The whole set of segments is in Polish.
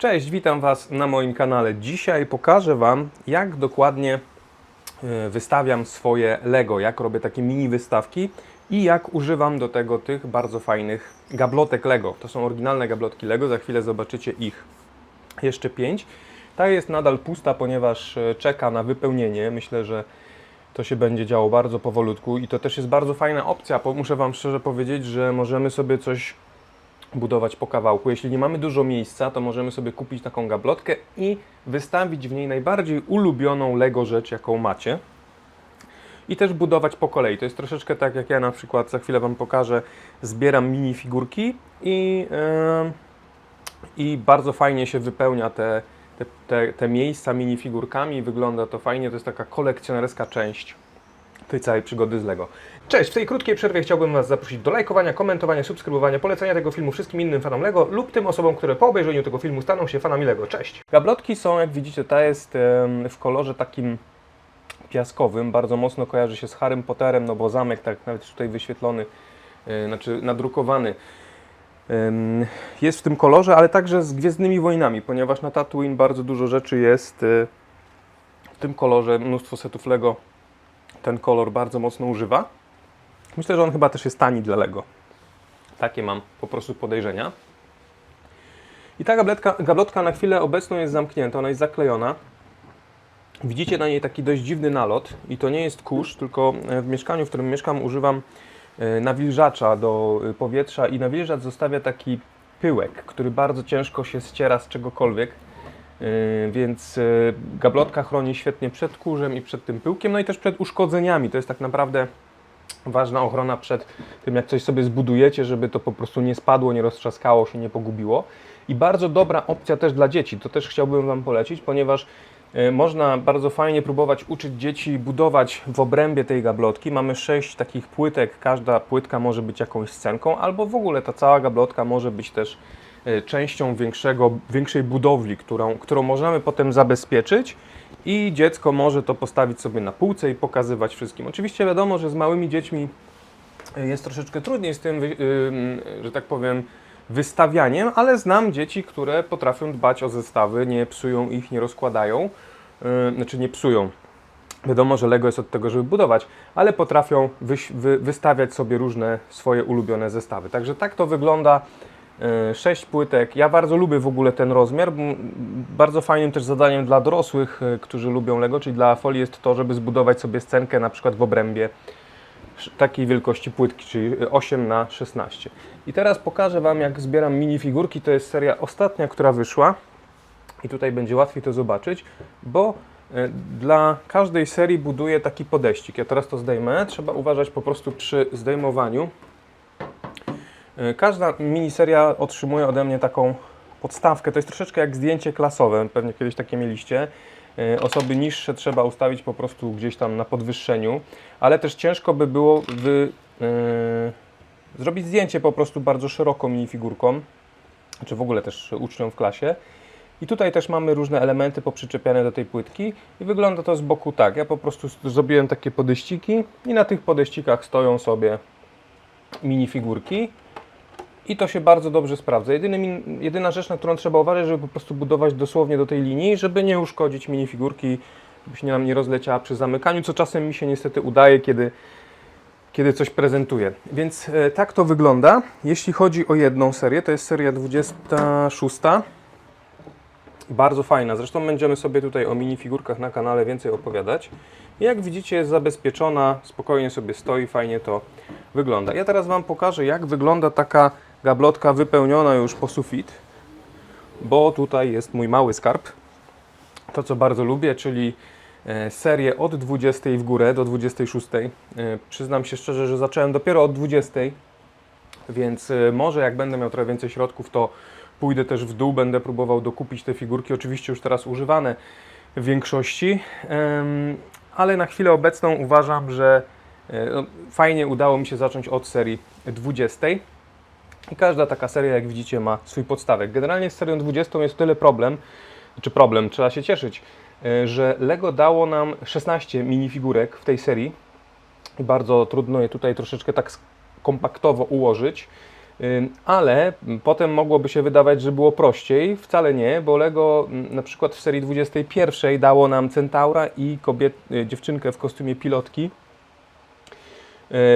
Cześć, witam Was na moim kanale. Dzisiaj pokażę Wam, jak dokładnie e, wystawiam swoje Lego, jak robię takie mini wystawki i jak używam do tego tych bardzo fajnych gablotek Lego. To są oryginalne gablotki Lego, za chwilę zobaczycie ich jeszcze pięć. Ta jest nadal pusta, ponieważ e, czeka na wypełnienie. Myślę, że to się będzie działo bardzo powolutku i to też jest bardzo fajna opcja. Muszę Wam szczerze powiedzieć, że możemy sobie coś budować po kawałku. Jeśli nie mamy dużo miejsca, to możemy sobie kupić taką gablotkę i wystawić w niej najbardziej ulubioną Lego rzecz, jaką macie. I też budować po kolei. To jest troszeczkę tak, jak ja na przykład za chwilę Wam pokażę, zbieram mini figurki i, yy, i bardzo fajnie się wypełnia te, te, te, te miejsca mini figurkami. Wygląda to fajnie, to jest taka kolekcjonerska część tej całej przygody z Lego. Cześć, w tej krótkiej przerwie chciałbym Was zaprosić do lajkowania, komentowania, subskrybowania, polecania tego filmu wszystkim innym fanom Lego lub tym osobom, które po obejrzeniu tego filmu staną się fanami Lego. Cześć! Gablotki są, jak widzicie, ta jest w kolorze takim piaskowym, bardzo mocno kojarzy się z Harrym Potterem, no bo zamek, tak nawet tutaj wyświetlony, e, znaczy nadrukowany, jest w tym kolorze, ale także z Gwiezdnymi Wojnami, ponieważ na Tatooine bardzo dużo rzeczy jest e, w tym kolorze, mnóstwo setów Lego ten kolor bardzo mocno używa. Myślę, że on chyba też jest tani dla Lego. Takie mam po prostu podejrzenia. I ta gabletka, gablotka na chwilę obecną jest zamknięta, ona jest zaklejona. Widzicie na niej taki dość dziwny nalot i to nie jest kurz, tylko w mieszkaniu, w którym mieszkam używam e, nawilżacza do e, powietrza i nawilżacz zostawia taki pyłek, który bardzo ciężko się ściera z czegokolwiek. Yy, Więc yy, gablotka chroni świetnie przed kurzem i przed tym pyłkiem, no i też przed uszkodzeniami. To jest tak naprawdę ważna ochrona przed tym, jak coś sobie zbudujecie, żeby to po prostu nie spadło, nie roztrzaskało się, nie pogubiło. I bardzo dobra opcja też dla dzieci. To też chciałbym Wam polecić, ponieważ yy, można bardzo fajnie próbować uczyć dzieci budować w obrębie tej gablotki. Mamy sześć takich płytek, każda płytka może być jakąś scenką, albo w ogóle ta cała gablotka może być też częścią większego, większej budowli, którą, którą możemy potem zabezpieczyć i dziecko może to postawić sobie na półce i pokazywać wszystkim. Oczywiście wiadomo, że z małymi dziećmi e, jest troszeczkę trudniej z tym, wy- ym, że tak powiem, wystawianiem, ale znam dzieci, które potrafią dbać o zestawy, nie psują ich, nie rozkładają, znaczy nie psują. Wiadomo, że Lego jest od tego, żeby budować, ale potrafią wystawiać sobie różne swoje ulubione zestawy. Także tak to wygląda. Yy, Sześć płytek. Ja bardzo lubię w ogóle ten rozmiar. Bardzo fajnym też zadaniem dla dorosłych, yy, którzy lubią Lego, czyli dla folii jest to, żeby zbudować sobie scenkę na przykład w obrębie takiej wielkości płytki, czyli 8 na 16. I teraz pokażę Wam, jak zbieram minifigurki. To jest seria ostatnia, która wyszła. I tutaj będzie łatwiej to zobaczyć, bo e, dla każdej serii buduję taki podeścik. Ja teraz to zdejmę. Trzeba uważać po prostu przy zdejmowaniu. E, Każda miniseria otrzymuje ode mnie taką podstawkę. To jest troszeczkę jak zdjęcie klasowe. Pewnie kiedyś takie mieliście. E, Osoby niższe trzeba ustawić po prostu gdzieś tam na podwyższeniu, ale też ciężko by było wy, e, zrobić zdjęcie po prostu bardzo szeroko minifigurką, czy w ogóle też uczniom w klasie. I tutaj też mamy różne elementy poprzyczepiane do tej płytki i wygląda to z boku tak. Ja po prostu zrobiłem takie podejściki i na tych podejścikach stoją sobie minifigurki i to się bardzo dobrze sprawdza. Jedyny, jedyna rzecz, na którą trzeba uważać, żeby po prostu budować dosłownie do tej linii, żeby nie uszkodzić minifigurki, żeby się nam nie rozleciała przy zamykaniu, co czasem mi się niestety udaje, kiedy, kiedy coś prezentuję. Więc e, tak to wygląda. Jeśli chodzi o jedną serię, to jest seria 26. Bardzo fajna. Zresztą będziemy sobie tutaj o minifigurkach na kanale więcej opowiadać. Jak widzicie jest zabezpieczona, spokojnie sobie stoi, fajnie to wygląda. Ja teraz Wam pokażę jak wygląda taka gablotka wypełniona już po sufit, bo tutaj jest mój mały skarb. To co bardzo lubię, czyli e, serię od 20 w górę do 26. E, Przyznam się szczerze, że zacząłem dopiero od 20, więc e, może jak będę miał trochę więcej środków, to pójdę też w dół, będę próbował dokupić te figurki, oczywiście już teraz używane w większości, ale na chwilę obecną uważam, że no, fajnie udało mi się zacząć od serii 20. I każda taka seria, jak widzicie, ma swój podstawek. Generalnie z serią 20 jest tyle problem, czy problem, trzeba się cieszyć, e, że Lego dało nam 16 minifigurek w tej serii i bardzo trudno je tutaj troszeczkę tak kompaktowo ułożyć. Ym, Ale potem mogłoby się wydawać, że było prościej. Wcale nie, bo Lego m, na przykład w serii 21 dało nam Centaura i kobiet, y, dziewczynkę w kostiumie pilotki.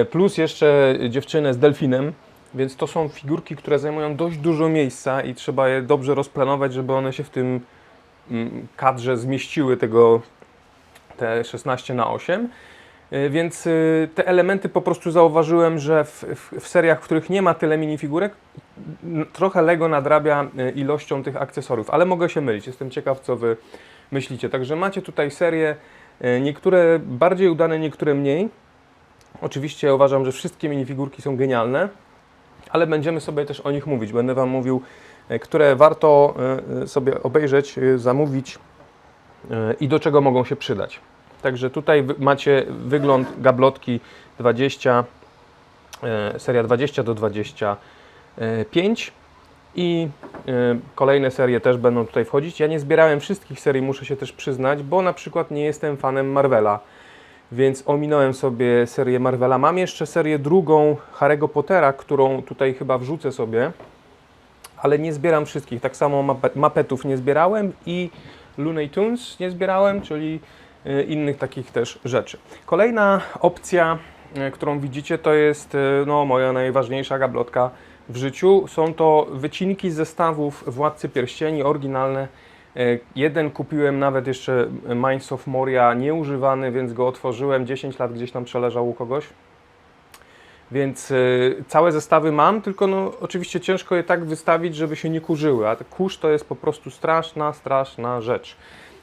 Y, Plus jeszcze dziewczynę z delfinem, więc to są figurki, które zajmują dość dużo miejsca i trzeba je dobrze rozplanować, żeby one się w tym mm, kadrze zmieściły tego te 16 na 8. Y, Więc y, te elementy po prostu zauważyłem, że w, w, w seriach, w których nie ma tyle minifigurek, trochę Lego nadrabia y, ilością tych akcesoriów, ale mogę się mylić. Jestem ciekaw, co Wy myślicie. Także macie tutaj serię, y, niektóre bardziej udane, niektóre mniej. Oczywiście uważam, że wszystkie minifigurki są genialne, ale będziemy sobie też o nich mówić. Będę Wam mówił, y, które warto y, y, sobie obejrzeć, zamówić i do czego mogą się przydać. Także tutaj macie wygląd gablotki 20, e, seria 20 do 25 i e, kolejne serie też będą tutaj wchodzić. Ja nie zbierałem wszystkich serii, muszę się też przyznać, bo na przykład nie jestem fanem Marvela, więc ominąłem sobie serię Marvela. Mam jeszcze serię drugą Harry'ego Pottera, którą tutaj chyba wrzucę sobie, ale nie zbieram wszystkich. Tak samo mapet, mapetów nie zbierałem i Looney Tunes nie zbierałem, czyli y, innych takich też rzeczy. Kolejna opcja, y, którą widzicie, to jest y, no, moja najważniejsza gablotka w życiu. Są to wycinki zestawów Władcy Pierścieni, oryginalne. Y, Jeden kupiłem nawet jeszcze Mines of Moria nieużywany, więc go otworzyłem. 10 lat gdzieś tam przeleżał u kogoś. Więc y, całe zestawy mam, tylko no, oczywiście ciężko je tak wystawić, żeby się nie kurzyły, a kurz to jest po prostu straszna, straszna rzecz.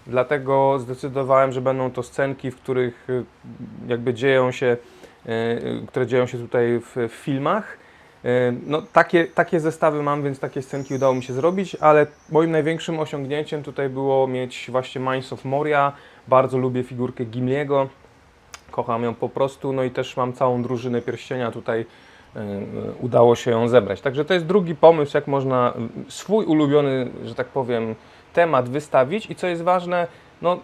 Dlatego zdecydowałem, że będą to scenki, w których y, jakby dzieją się, które dzieją się tutaj w filmach. No, takie, takie zestawy mam, więc takie scenki udało mi się zrobić, ale moim największym osiągnięciem tutaj było mieć właśnie Mines of Moria. Bardzo lubię figurkę Gimliego. Kocham ją po prostu, no i też mam całą drużynę pierścienia tutaj. Udało się ją zebrać. Także to jest drugi pomysł, jak można swój ulubiony, że tak powiem, temat wystawić i co jest ważne, no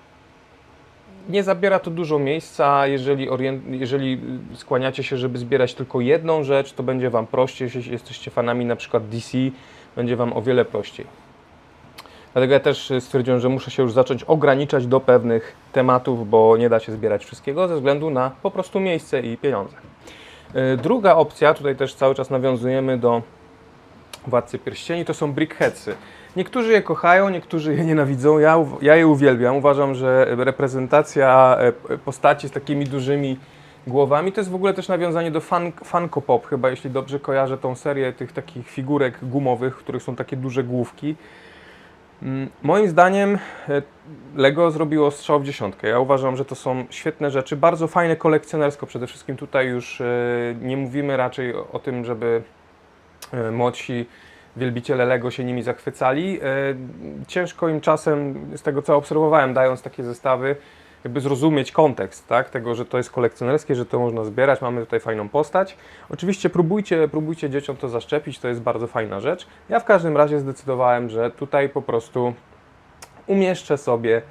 nie zabiera to dużo miejsca. Jeżeli, jeżeli skłaniacie się, żeby zbierać tylko jedną rzecz, to będzie Wam prościej. Jeśli jesteście fanami na przykład DC, będzie Wam o wiele prościej. Dlatego ja też stwierdziłem, że muszę się już zacząć ograniczać do pewnych tematów, bo nie da się zbierać wszystkiego ze względu na po prostu miejsce i pieniądze. Y, Druga opcja, tutaj też cały czas nawiązujemy do Władcy Pierścieni, to są brickheadsy. Niektórzy je kochają, niektórzy je nienawidzą. Ja, ja je uwielbiam. Uważam, że reprezentacja e, postaci z takimi dużymi głowami to jest w ogóle też nawiązanie do fun, Funko Pop, chyba jeśli dobrze kojarzę tą serię tych takich figurek gumowych, w których są takie duże główki. Mm, Moim zdaniem e, Lego zrobiło strzał w dziesiątkę. Ja uważam, że to są świetne rzeczy, bardzo fajne kolekcjonersko przede wszystkim. Tutaj już e, nie mówimy raczej o, tym, żeby młodsi wielbiciele Lego się nimi zachwycali. E, Ciężko im czasem, z tego co obserwowałem, dając takie zestawy, jakby zrozumieć kontekst, tak? Tego, że to jest kolekcjonerskie, że to można zbierać, mamy tutaj fajną postać. Oczywiście próbujcie, próbujcie dzieciom to zaszczepić, to jest bardzo fajna rzecz. Ja w każdym razie zdecydowałem, że tutaj po prostu umieszczę sobie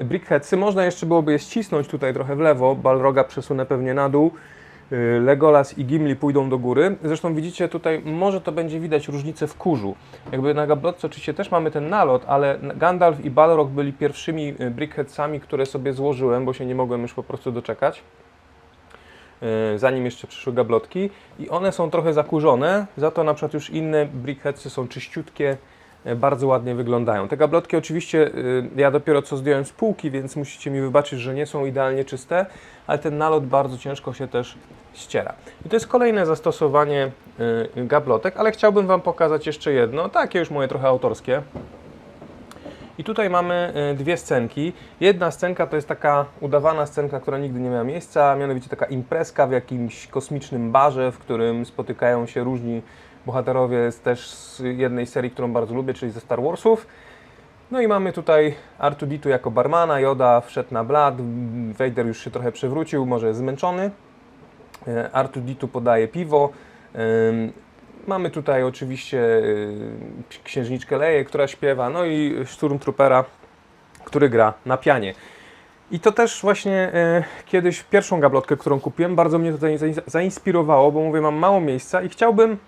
brickheadsy. Można jeszcze byłoby je ścisnąć tutaj trochę w lewo, Balroga przesunę pewnie na dół. Y, Legolas i Gimli pójdą do góry. Zresztą widzicie tutaj, może to będzie widać różnicę w kurzu. Jakby na gablotce oczywiście też mamy ten nalot, ale Gandalf i Balrog byli pierwszymi y, brickheadsami, które sobie złożyłem, bo się nie mogłem już po prostu doczekać. Y, Zanim jeszcze przyszły gablotki i one są trochę zakurzone, za to na przykład już inne brickheadsy są czyściutkie, bardzo ładnie wyglądają. Te gablotki oczywiście y, ja dopiero co zdjąłem z półki, więc musicie mi wybaczyć, że nie są idealnie czyste, ale ten nalot bardzo ciężko się też ściera. I to jest kolejne zastosowanie y, gablotek, ale chciałbym Wam pokazać jeszcze jedno, takie już moje trochę autorskie. I tutaj mamy dwie scenki. Jedna scenka to jest taka udawana scenka, która nigdy nie miała miejsca, mianowicie taka imprezka w jakimś kosmicznym barze, w którym spotykają się różni bohaterowie z też z jednej serii, którą bardzo lubię, czyli ze Star Warsów. No i mamy tutaj R2-D2 jako barmana, Yoda wszedł na blat, Vader już się trochę przewrócił, może jest zmęczony. E, R2-D2 podaje piwo. Ym, Mamy tutaj oczywiście y, księżniczkę Leję, która śpiewa, no i Sturmtroopera, który gra na pianie. I to też właśnie e, kiedyś pierwszą gablotkę, którą kupiłem, bardzo mnie to zain- zainspirowało, bo mówię, mam mało miejsca i chciałbym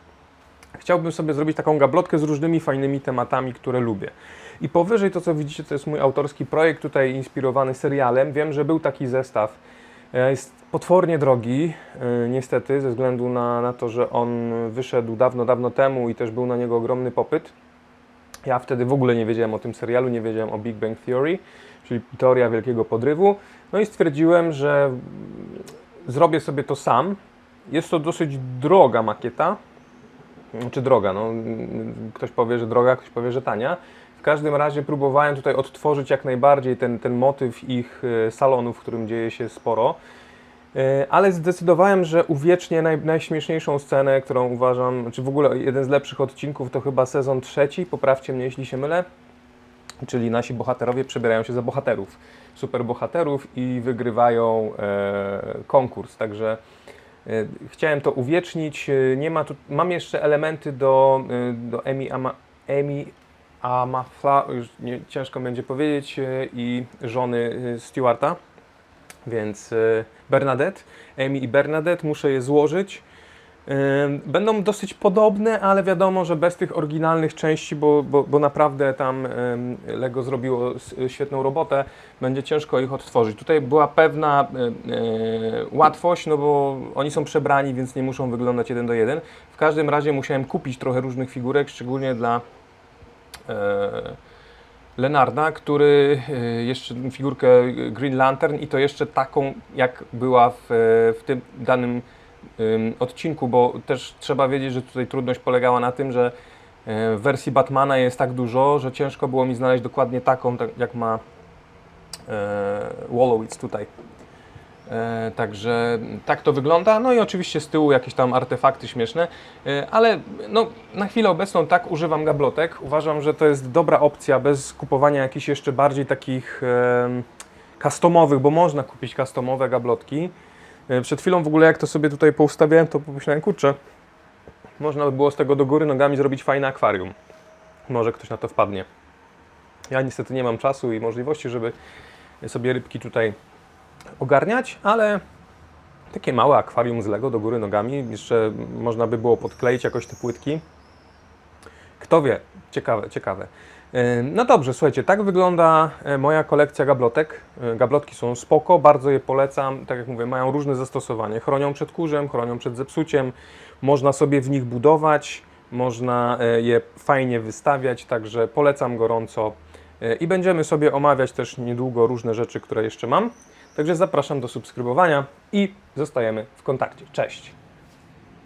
chciałbym sobie zrobić taką gablotkę z różnymi fajnymi tematami, które lubię. I powyżej to, co widzicie, to jest mój autorski projekt, tutaj inspirowany serialem. Wiem, że był taki zestaw. E, Jest potwornie drogi, e, niestety, ze względu na, na to, że on wyszedł dawno, dawno temu i też był na niego ogromny popyt. Ja wtedy w ogóle nie wiedziałem o tym serialu, nie wiedziałem o Big Bang Theory, czyli teoria wielkiego podrywu. No i stwierdziłem, że zrobię sobie to sam. Jest to dosyć droga makieta. Czy droga, no ktoś powie, że droga, ktoś powie, że tania. W każdym razie próbowałem tutaj odtworzyć jak najbardziej ten, ten motyw ich e, salonu, w którym dzieje się sporo. E, Ale zdecydowałem, że uwiecznię naj, najśmieszniejszą scenę, którą uważam, czy w ogóle jeden z lepszych odcinków to chyba sezon trzeci, poprawcie mnie jeśli się mylę, czyli nasi bohaterowie przebierają się za bohaterów, superbohaterów i wygrywają e, konkurs, także chciałem to uwiecznić. E, Nie ma tu, mam jeszcze elementy do, e, do Emi Ama, Emi Amafla, już nie, ciężko będzie powiedzieć, e, i żony e, Stewarta. Więc e, Bernadette, Amy i Bernadette, muszę je złożyć. Będą dosyć podobne, ale wiadomo, że bez tych oryginalnych części, bo, bo, bo naprawdę tam Lego zrobiło świetną robotę, będzie ciężko ich odtworzyć. Tutaj była pewna e, łatwość, no bo oni są przebrani, więc nie muszą wyglądać jeden do jeden. W każdym razie musiałem kupić trochę różnych figurek, szczególnie dla e, Lenarda, który e, jeszcze figurkę Green Lantern i to jeszcze taką, jak była w, w tym danym ym, odcinku, bo też trzeba wiedzieć, że tutaj trudność polegała na tym, że w wersji Batmana jest tak dużo, że ciężko było mi znaleźć dokładnie taką, tak jak ma e, Wolowitz tutaj. E, Także tak to wygląda. No i oczywiście z tyłu jakieś tam artefakty śmieszne, E, ale no, na chwilę obecną tak używam gablotek. Uważam, że to jest dobra opcja bez kupowania jakichś jeszcze bardziej takich customowych, bo można kupić customowe gablotki. E, Przed chwilą w ogóle jak to sobie tutaj poustawiałem, to pomyślałem, kurczę, można by było z tego do góry nogami zrobić fajne akwarium. Może ktoś na to wpadnie. Ja niestety nie mam czasu i możliwości, żeby sobie rybki tutaj ogarniać, ale takie małe akwarium z Lego do góry nogami. Jeszcze można by było podkleić jakoś te płytki. Kto wie, ciekawe, ciekawe. No dobrze, słuchajcie, tak wygląda e, moja kolekcja gablotek. E, Gablotki są spoko, bardzo je polecam. Tak jak mówię, mają różne zastosowanie. Chronią przed kurzem, chronią przed zepsuciem. Można sobie w nich budować, można e, je fajnie wystawiać, także polecam gorąco. I będziemy sobie omawiać też niedługo różne rzeczy, które jeszcze mam. Także zapraszam do subskrybowania i zostajemy w kontakcie. Cześć!